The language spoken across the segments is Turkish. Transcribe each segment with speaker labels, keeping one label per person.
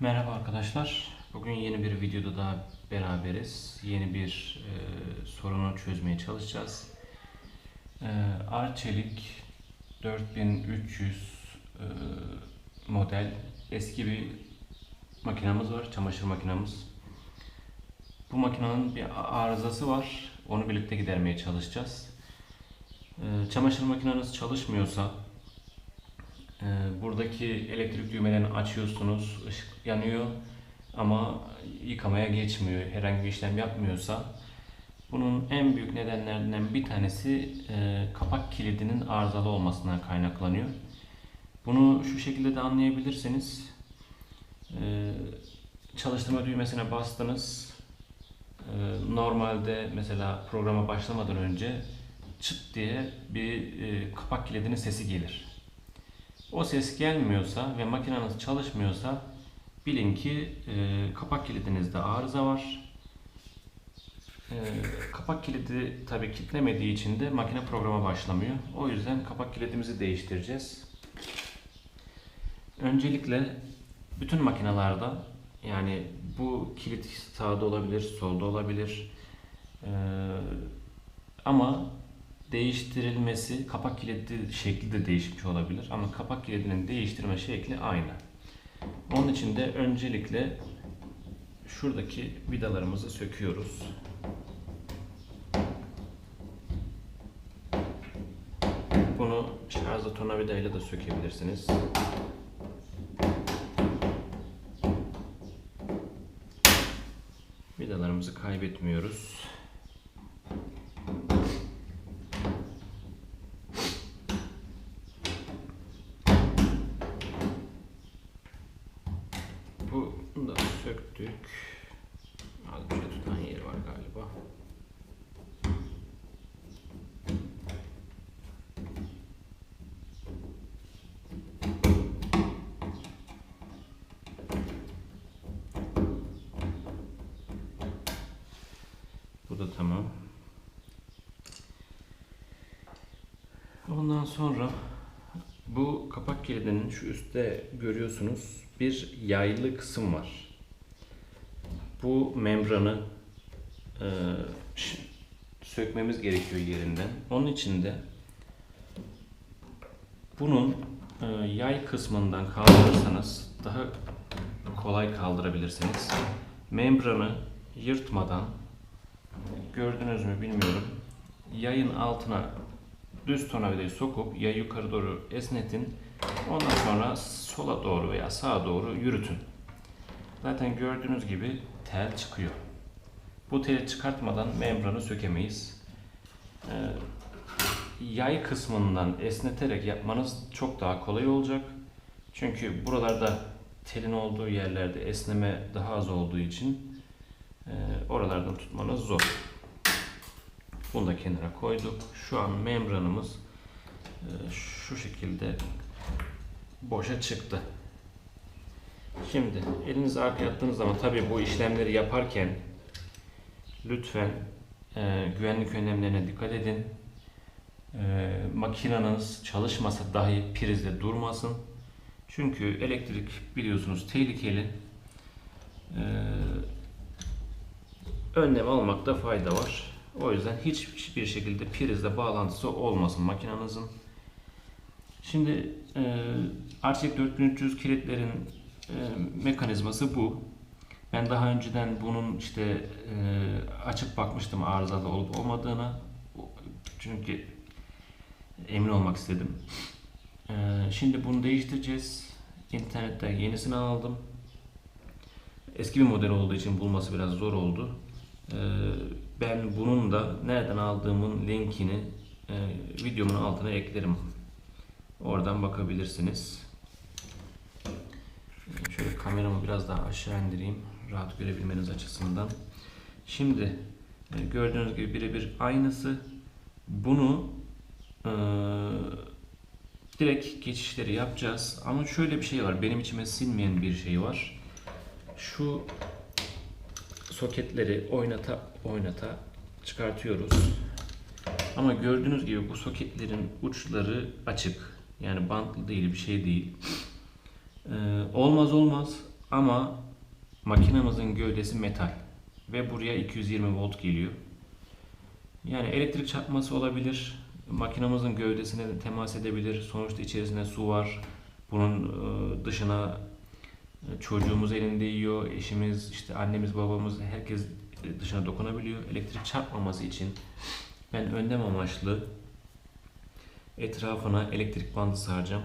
Speaker 1: Merhaba arkadaşlar. Bugün yeni bir videoda daha beraberiz. Yeni bir e, sorunu çözmeye çalışacağız. E, Arçelik 4300 e, model eski bir makinamız var, çamaşır makinamız. Bu makinenin bir arızası var. Onu birlikte gidermeye çalışacağız. E, çamaşır makineniz çalışmıyorsa buradaki elektrik düğmelerini açıyorsunuz, ışık yanıyor ama yıkamaya geçmiyor, herhangi bir işlem yapmıyorsa bunun en büyük nedenlerinden bir tanesi e, kapak kilidinin arızalı olmasından kaynaklanıyor. Bunu şu şekilde de anlayabilirsiniz. E, çalıştırma düğmesine bastınız. E, normalde mesela programa başlamadan önce çıt diye bir e, kapak kilidinin sesi gelir. O ses gelmiyorsa ve makineniz çalışmıyorsa bilin ki e, kapak kilidinizde arıza var. E, kapak kilidi tabi kilitlemediği için de makine programa başlamıyor. O yüzden kapak kilidimizi değiştireceğiz. Öncelikle bütün makinalarda yani bu kilit sağda olabilir, solda olabilir. E, ama değiştirilmesi kapak kilidi şekli de değişmiş olabilir ama kapak kilidinin değiştirme şekli aynı. Onun için de öncelikle şuradaki vidalarımızı söküyoruz. Bunu şarjlı tornavidayla da sökebilirsiniz. Vidalarımızı kaybetmiyoruz. Bunu da söktük. Az bir şey tutan yeri var galiba. Bu da tamam. Ondan sonra bu kapak kilidinin şu üstte görüyorsunuz bir yaylı kısım var. Bu membranı e, sökmemiz gerekiyor yerinden. Onun için de bunun e, yay kısmından kaldırırsanız daha kolay kaldırabilirsiniz. Membranı yırtmadan gördünüz mü bilmiyorum. Yayın altına düz tornavidayı sokup ya yukarı doğru esnetin. Ondan sonra sola doğru veya sağa doğru yürütün. Zaten gördüğünüz gibi tel çıkıyor. Bu teli çıkartmadan membranı sökemeyiz. Ee, yay kısmından esneterek yapmanız çok daha kolay olacak. Çünkü buralarda telin olduğu yerlerde esneme daha az olduğu için e, oralardan tutmanız zor. Bunu da kenara koyduk. Şu an membranımız e, şu şekilde boşa çıktı. Şimdi elinizi arkaya attığınız zaman tabii bu işlemleri yaparken lütfen e, güvenlik önlemlerine dikkat edin. E, makinanız çalışmasa dahi prizde durmasın. Çünkü elektrik biliyorsunuz tehlikeli. E, önlem almakta fayda var. O yüzden hiçbir şekilde prizle bağlantısı olmasın makinenizin. Şimdi e, RTX 4300 kilitlerin e, mekanizması bu. Ben daha önceden bunun işte e, açıp bakmıştım arızalı olup olmadığına. Çünkü emin olmak istedim. E, şimdi bunu değiştireceğiz. İnternetten yenisini aldım. Eski bir model olduğu için bulması biraz zor oldu. E, ben bunun da nereden aldığımın linkini videomun altına eklerim. Oradan bakabilirsiniz. Şöyle kameramı biraz daha aşağı indireyim. Rahat görebilmeniz açısından. Şimdi e, gördüğünüz gibi birebir aynısı. Bunu e, direkt geçişleri yapacağız. Ama şöyle bir şey var. Benim içime sinmeyen bir şey var. Şu soketleri oynata oynata çıkartıyoruz. Ama gördüğünüz gibi bu soketlerin uçları açık. Yani bantlı değil bir şey değil. Ee, olmaz olmaz Ama makinamızın gövdesi metal ve buraya 220 volt geliyor. Yani elektrik çarpması olabilir. Makinamızın gövdesine de temas edebilir. Sonuçta içerisinde su var. Bunun e, dışına e, çocuğumuz elinde yiyor. Eşimiz, işte annemiz, babamız herkes dışına dokunabiliyor. Elektrik çarpmaması için ben önlem amaçlı etrafına elektrik bandı saracağım.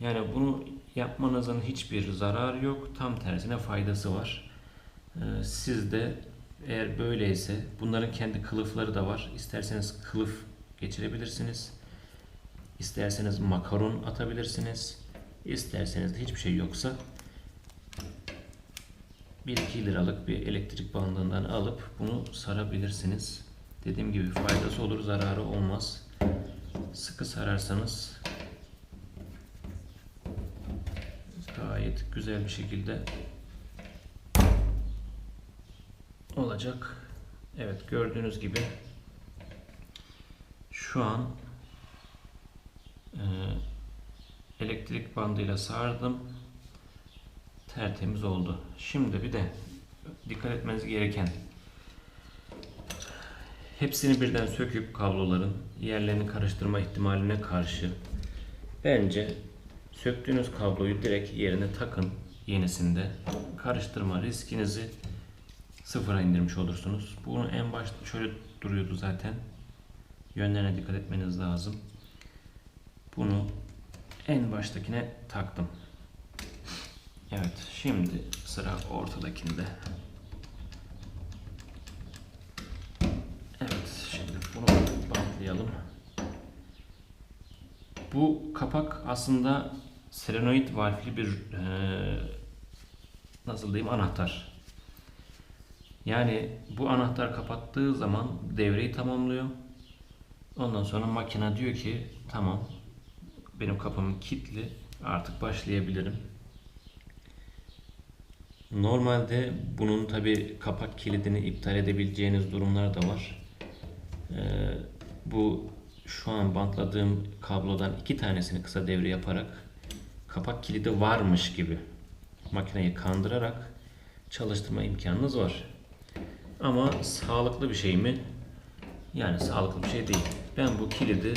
Speaker 1: Yani bunu yapmanızın hiçbir zararı yok. Tam tersine faydası var. Ee, Siz de eğer böyleyse bunların kendi kılıfları da var. İsterseniz kılıf geçirebilirsiniz. İsterseniz makaron atabilirsiniz. İsterseniz de hiçbir şey yoksa 1-2 liralık bir elektrik bandından alıp bunu sarabilirsiniz. Dediğim gibi faydası olur, zararı olmaz. Sıkı sararsanız gayet güzel bir şekilde olacak. Evet gördüğünüz gibi şu an e, elektrik bandıyla sardım. Tertemiz oldu. Şimdi bir de dikkat etmeniz gereken hepsini birden söküp kabloların yerlerini karıştırma ihtimaline karşı bence söktüğünüz kabloyu direkt yerine takın yenisinde karıştırma riskinizi sıfıra indirmiş olursunuz. Bunu en başta şöyle duruyordu zaten. Yönlerine dikkat etmeniz lazım. Bunu en baştakine taktım. Evet, şimdi sıra ortadakinde. Evet, şimdi bunu bantlayalım. Bu kapak aslında selenoid valfli bir eee, nasıl diyeyim anahtar. Yani bu anahtar kapattığı zaman devreyi tamamlıyor. Ondan sonra makine diyor ki tamam benim kapım kilitli artık başlayabilirim. Normalde bunun tabi kapak kilidini iptal edebileceğiniz durumlar da var. Ee, bu şu an bantladığım kablodan iki tanesini kısa devre yaparak kapak kilidi varmış gibi makineyi kandırarak çalıştırma imkanınız var. Ama sağlıklı bir şey mi? Yani sağlıklı bir şey değil. Ben bu kilidi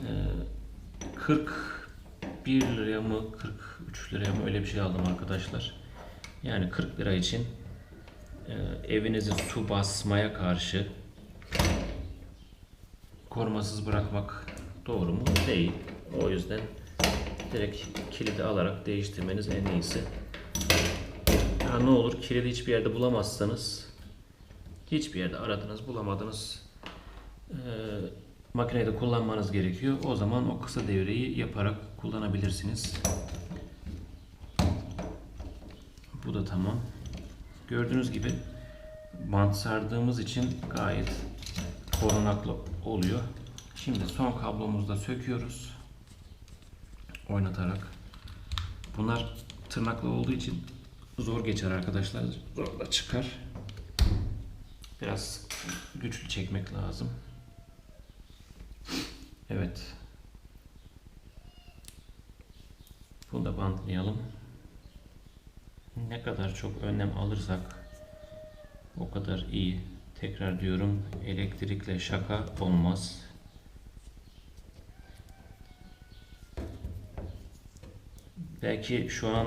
Speaker 1: e, 41 liraya mı 43 liraya mı öyle bir şey aldım arkadaşlar. Yani 40 lira için e, evinizi su basmaya karşı korumasız bırakmak doğru mu? Değil. O yüzden direkt kilidi alarak değiştirmeniz en iyisi. Ya ne olur kilidi hiçbir yerde bulamazsanız hiçbir yerde aradınız bulamadınız e, makineyi de kullanmanız gerekiyor. O zaman o kısa devreyi yaparak kullanabilirsiniz. Bu da tamam. Gördüğünüz gibi bant sardığımız için gayet korunaklı oluyor. Şimdi son kablomuzu da söküyoruz. Oynatarak. Bunlar tırnaklı olduğu için zor geçer arkadaşlar. Zor da çıkar. Biraz güçlü çekmek lazım. Evet. Bunu da bantlayalım. Ne kadar çok önlem alırsak o kadar iyi. Tekrar diyorum elektrikle şaka olmaz. Belki şu an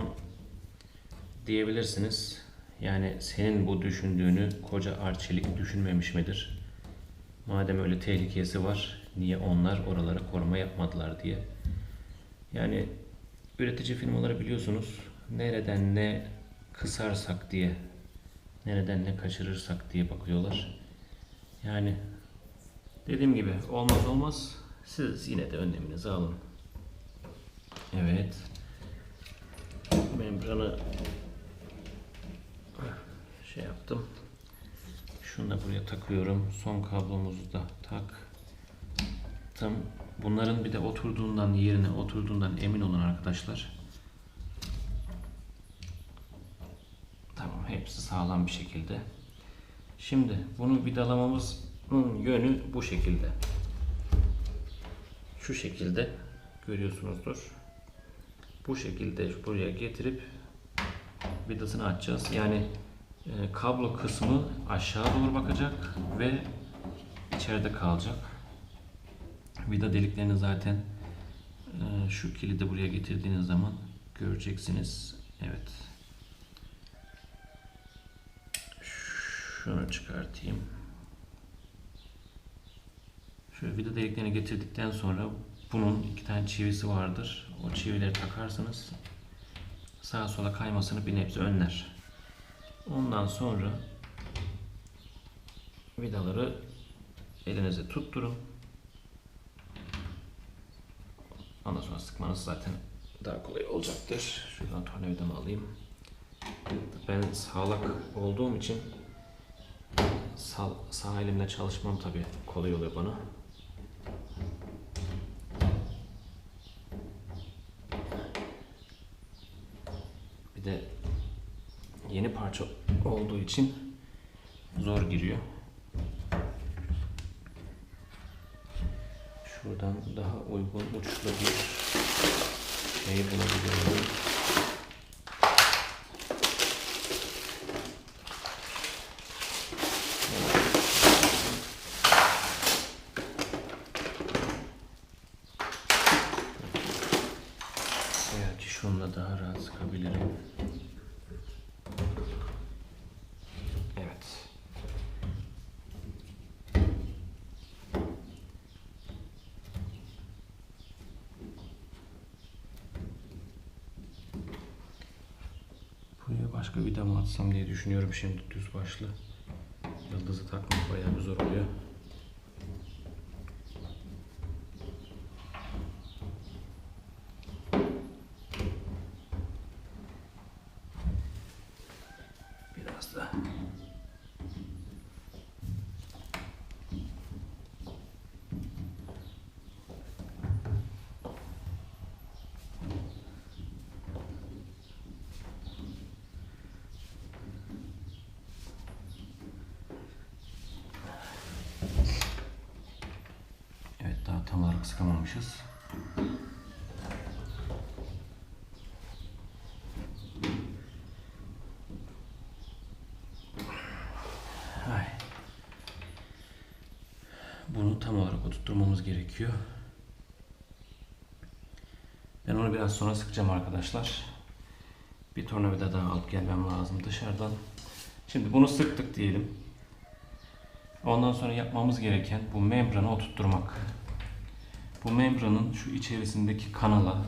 Speaker 1: diyebilirsiniz. Yani senin bu düşündüğünü koca Arçelik düşünmemiş midir? Madem öyle tehlikesi var, niye onlar oralara koruma yapmadılar diye. Yani üretici firmaları biliyorsunuz nereden ne kısarsak diye, nereden ne kaçırırsak diye bakıyorlar. Yani dediğim gibi olmaz olmaz. Siz yine de önleminizi alın. Evet. Membranı şey yaptım. Şunu da buraya takıyorum. Son kablomuzu da taktım. Bunların bir de oturduğundan yerine oturduğundan emin olun arkadaşlar. Tamam hepsi sağlam bir şekilde. Şimdi bunu vidalamamızın yönü bu şekilde. Şu şekilde görüyorsunuzdur. Bu şekilde buraya getirip vidasını açacağız. Yani e, kablo kısmı aşağı doğru bakacak ve içeride kalacak. Vida deliklerini zaten e, şu kilidi buraya getirdiğiniz zaman göreceksiniz. Evet. Şunu çıkartayım. Şöyle vida deliklerini getirdikten sonra bunun iki tane çivisi vardır. O çivileri takarsınız. Sağa sola kaymasını bir nebze önler. Ondan sonra vidaları elinize tutturun. Ondan sonra sıkmanız zaten daha kolay olacaktır. Şuradan tornavidamı alayım. Ben sağlak olduğum için sağ, sağ elimle çalışmam tabii kolay oluyor bana. Bir de yeni parça olduğu için zor giriyor. Şuradan daha uygun uçlu bir şey bulabiliyorum. Belki şununla daha rahat sıkabilirim. Evet. Buraya başka vida mı atsam diye düşünüyorum şimdi düz başlı. Yıldızı takmak bayağı bir zor oluyor. Biraz da Evet sıkamamışız. Bunu tam olarak oturtmamız gerekiyor. Ben onu biraz sonra sıkacağım arkadaşlar. Bir tornavida daha alıp gelmem lazım dışarıdan. Şimdi bunu sıktık diyelim. Ondan sonra yapmamız gereken bu membranı oturtturmak. Bu membranın şu içerisindeki kanala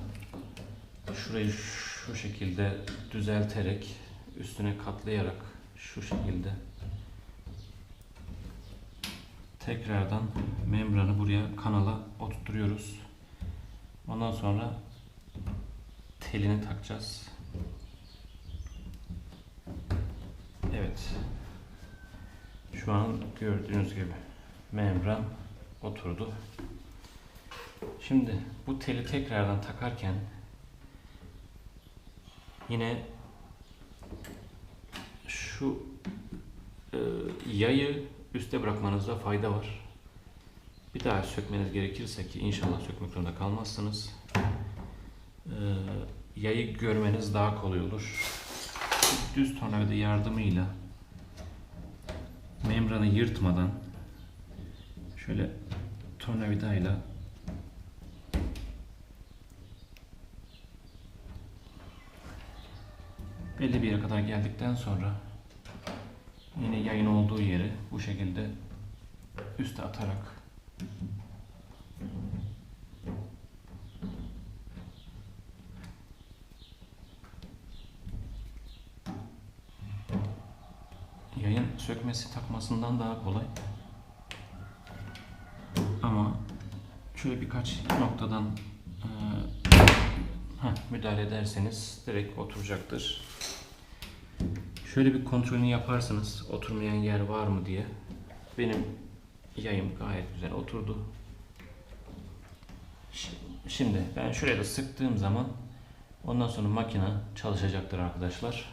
Speaker 1: şurayı şu şekilde düzelterek üstüne katlayarak şu şekilde tekrardan membranı buraya kanala oturtuyoruz. Ondan sonra telini takacağız. Evet. Şu an gördüğünüz gibi membran oturdu. Şimdi bu teli tekrardan takarken yine şu e, yayı üste bırakmanızda fayda var. Bir daha sökmeniz gerekirse ki inşallah sökmek zorunda kalmazsınız. E, yayı görmeniz daha kolay olur. Düz tornavida yardımıyla membranı yırtmadan şöyle tornavidayla belli bir yere kadar geldikten sonra yine yayın olduğu yeri bu şekilde üste atarak yayın sökmesi takmasından daha kolay. Ama şöyle birkaç noktadan e, heh, müdahale ederseniz direkt oturacaktır. Şöyle bir kontrolünü yaparsınız oturmayan yer var mı diye. Benim yayım gayet güzel oturdu. Şi- Şimdi ben şuraya da sıktığım zaman ondan sonra makine çalışacaktır arkadaşlar.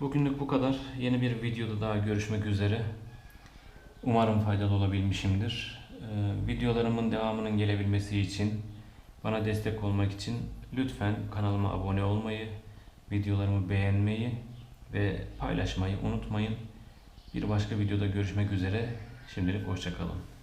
Speaker 1: Bugünlük bu kadar. Yeni bir videoda daha görüşmek üzere. Umarım faydalı olabilmişimdir. Ee, videolarımın devamının gelebilmesi için, bana destek olmak için lütfen kanalıma abone olmayı, Videolarımı beğenmeyi ve paylaşmayı unutmayın. Bir başka videoda görüşmek üzere. Şimdilik hoşçakalın.